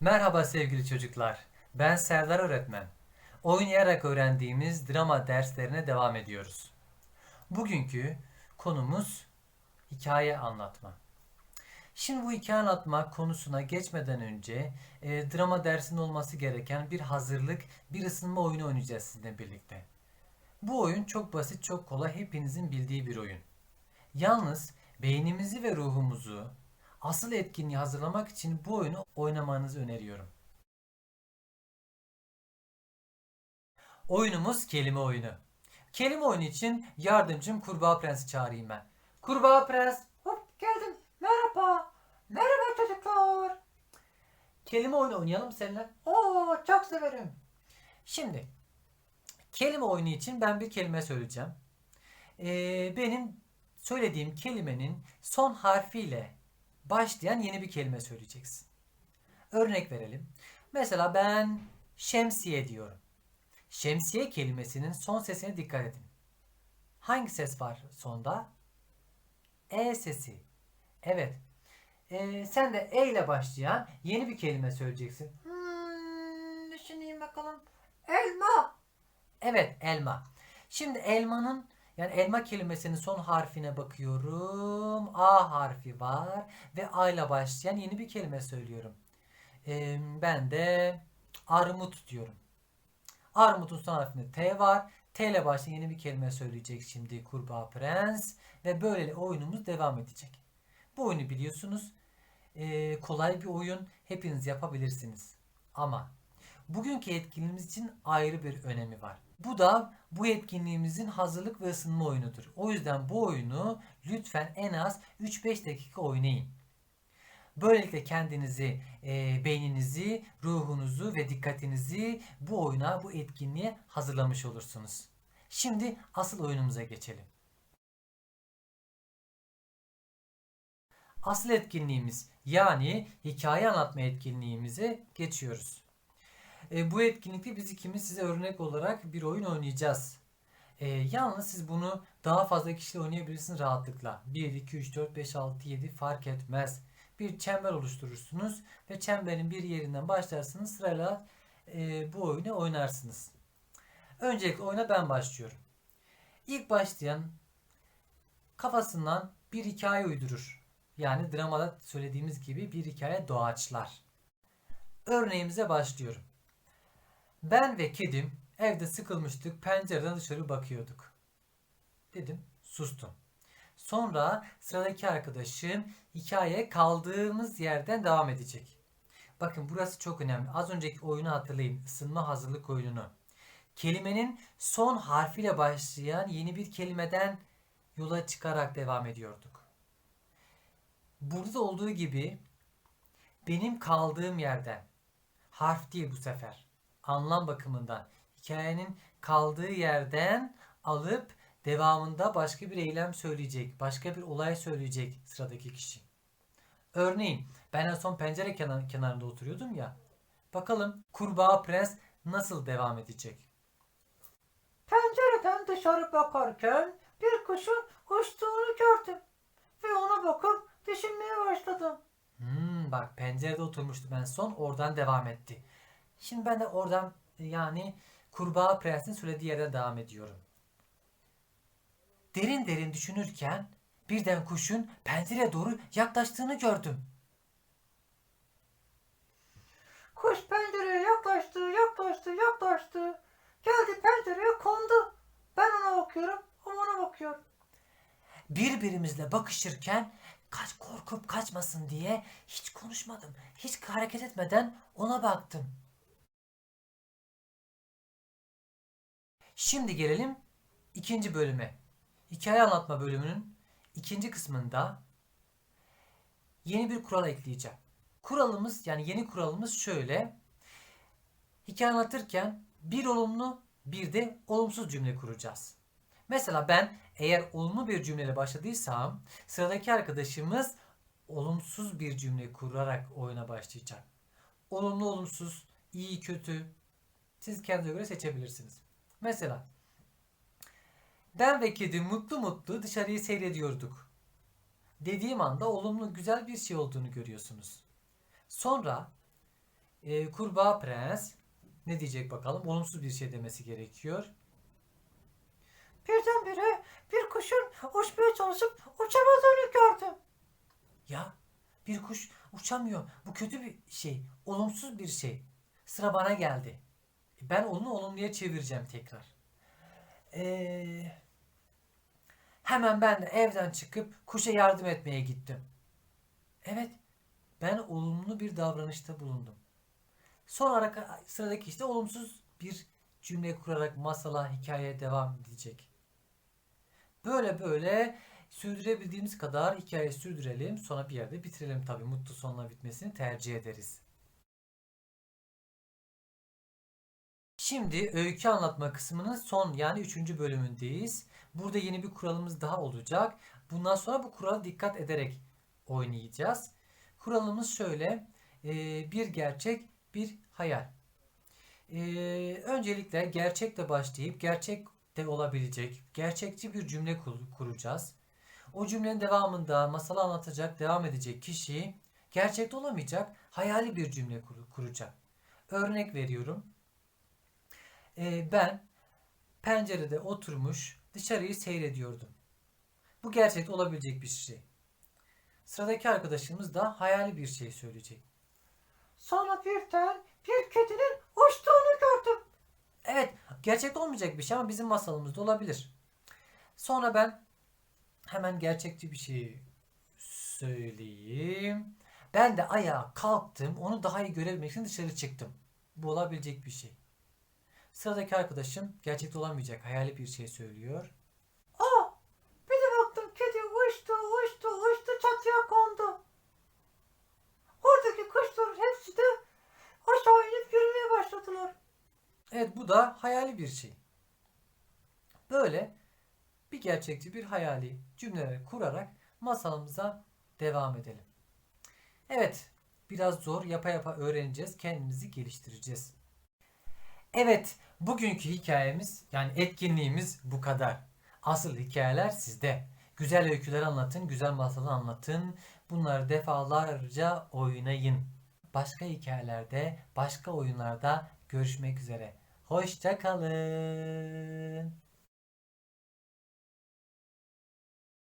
Merhaba sevgili çocuklar. Ben Serdar öğretmen. Oynayarak öğrendiğimiz drama derslerine devam ediyoruz. Bugünkü konumuz hikaye anlatma. Şimdi bu hikaye anlatma konusuna geçmeden önce e, drama dersinde olması gereken bir hazırlık, bir ısınma oyunu oynayacağız sizinle birlikte. Bu oyun çok basit, çok kolay, hepinizin bildiği bir oyun. Yalnız beynimizi ve ruhumuzu asıl etkinliği hazırlamak için bu oyunu oynamanızı öneriyorum. Oyunumuz kelime oyunu. Kelime oyunu için yardımcım Kurbağa Prens'i çağırayım ben. Kurbağa Prens, hop geldim. Merhaba. Merhaba çocuklar. Kelime oyunu oynayalım seninle. Oo çok severim. Şimdi kelime oyunu için ben bir kelime söyleyeceğim. Ee, benim söylediğim kelimenin son harfiyle başlayan yeni bir kelime söyleyeceksin. Örnek verelim. Mesela ben şemsiye diyorum. Şemsiye kelimesinin son sesine dikkat edin. Hangi ses var sonda? E sesi. Evet. Ee, sen de E ile başlayan yeni bir kelime söyleyeceksin. Hmm, düşüneyim bakalım. Elma. Evet elma. Şimdi elmanın yani elma kelimesinin son harfine bakıyorum. A harfi var ve A ile başlayan yeni bir kelime söylüyorum. Ee, ben de armut diyorum. Armutun son harfinde T var. T ile başlayan yeni bir kelime söyleyecek şimdi Kurbağa Prens. Ve böyle oyunumuz devam edecek. Bu oyunu biliyorsunuz. Ee, kolay bir oyun. Hepiniz yapabilirsiniz. Ama bugünkü etkinliğimiz için ayrı bir önemi var. Bu da bu etkinliğimizin hazırlık ve ısınma oyunudur. O yüzden bu oyunu lütfen en az 3-5 dakika oynayın. Böylelikle kendinizi, e, beyninizi, ruhunuzu ve dikkatinizi bu oyuna, bu etkinliğe hazırlamış olursunuz. Şimdi asıl oyunumuza geçelim. Asıl etkinliğimiz yani hikaye anlatma etkinliğimize geçiyoruz. E, bu etkinlikte biz ikimiz size örnek olarak bir oyun oynayacağız. E, yalnız siz bunu daha fazla kişiyle oynayabilirsiniz rahatlıkla. 1, 2, 3, 4, 5, 6, 7 fark etmez. Bir çember oluşturursunuz ve çemberin bir yerinden başlarsınız sırayla e, bu oyunu oynarsınız. Öncelikle oyuna ben başlıyorum. İlk başlayan kafasından bir hikaye uydurur. Yani dramada söylediğimiz gibi bir hikaye doğaçlar. Örneğimize başlıyorum. Ben ve kedim evde sıkılmıştık, pencereden dışarı bakıyorduk. Dedim, sustum. Sonra sıradaki arkadaşım hikaye kaldığımız yerden devam edecek. Bakın burası çok önemli. Az önceki oyunu hatırlayın. Isınma hazırlık oyununu. Kelimenin son harfiyle başlayan yeni bir kelimeden yola çıkarak devam ediyorduk. Burada olduğu gibi benim kaldığım yerden harf değil bu sefer anlam bakımından hikayenin kaldığı yerden alıp devamında başka bir eylem söyleyecek, başka bir olay söyleyecek sıradaki kişi. Örneğin ben en son pencere kenar, kenarında oturuyordum ya. Bakalım kurbağa prens nasıl devam edecek? Pencereden dışarı bakarken bir kuşun uçtuğunu gördüm. Ve ona bakıp düşünmeye başladım. Hmm, bak pencerede oturmuştu ben son oradan devam etti. Şimdi ben de oradan yani kurbağa prensin söylediği yerden devam ediyorum. Derin derin düşünürken birden kuşun pencereye doğru yaklaştığını gördüm. Kuş pencereye yaklaştı, yaklaştı, yaklaştı. Geldi pencereye kondu. Ben ona bakıyorum, o bana bakıyor. Birbirimizle bakışırken kaç korkup kaçmasın diye hiç konuşmadım. Hiç hareket etmeden ona baktım. Şimdi gelelim ikinci bölüme. Hikaye anlatma bölümünün ikinci kısmında yeni bir kural ekleyeceğim. Kuralımız yani yeni kuralımız şöyle. Hikaye anlatırken bir olumlu bir de olumsuz cümle kuracağız. Mesela ben eğer olumlu bir cümleyle başladıysam sıradaki arkadaşımız olumsuz bir cümle kurarak oyuna başlayacak. Olumlu olumsuz, iyi kötü siz kendinize göre seçebilirsiniz. Mesela ben ve kedi mutlu mutlu dışarıyı seyrediyorduk. Dediğim anda olumlu güzel bir şey olduğunu görüyorsunuz. Sonra Ee, kurbağa prens ne diyecek bakalım? Olumsuz bir şey demesi gerekiyor. Birdenbire bir kuşun uçmaya çalışıp uçamadığını gördüm. Ya bir kuş uçamıyor. Bu kötü bir şey. Olumsuz bir şey. Sıra bana geldi. Ben onu olumluya çevireceğim tekrar. Ee, hemen ben de evden çıkıp kuşa yardım etmeye gittim. Evet. Ben olumlu bir davranışta bulundum. Araka- sıradaki işte olumsuz bir cümle kurarak masala hikayeye devam edecek. Böyle böyle sürdürebildiğimiz kadar hikayeyi sürdürelim. Sonra bir yerde bitirelim tabii. Mutlu sonla bitmesini tercih ederiz. Şimdi öykü anlatma kısmının son yani üçüncü bölümündeyiz. Burada yeni bir kuralımız daha olacak. Bundan sonra bu kurala dikkat ederek oynayacağız. Kuralımız şöyle. Ee, bir gerçek, bir hayal. Ee, öncelikle gerçekle başlayıp gerçek de olabilecek gerçekçi bir cümle kur- kuracağız. O cümlenin devamında masalı anlatacak, devam edecek kişi gerçekte olamayacak, hayali bir cümle kur- kuracak. Örnek veriyorum. Ee, ben pencerede oturmuş dışarıyı seyrediyordum. Bu gerçekte olabilecek bir şey. Sıradaki arkadaşımız da hayali bir şey söyleyecek. Sonra birden bir kedinin uçtuğunu gördüm. Evet, gerçekte olmayacak bir şey ama bizim masalımızda olabilir. Sonra ben hemen gerçekçi bir şey söyleyeyim. Ben de ayağa kalktım. Onu daha iyi görebilmek için dışarı çıktım. Bu olabilecek bir şey. Sıradaki arkadaşım gerçekte olamayacak hayali bir şey söylüyor. Aa, bir de baktım kedi uçtu, uçtu, uçtu çatıya kondu. Oradaki kuşların hepsi de aşağı inip yürümeye başladılar. Evet bu da hayali bir şey. Böyle bir gerçekçi bir hayali cümleler kurarak masalımıza devam edelim. Evet biraz zor yapa yapa öğreneceğiz kendimizi geliştireceğiz. Evet bugünkü hikayemiz yani etkinliğimiz bu kadar. Asıl hikayeler sizde. Güzel öyküler anlatın, güzel masalı anlatın. Bunları defalarca oynayın. Başka hikayelerde, başka oyunlarda görüşmek üzere. Hoşça kalın.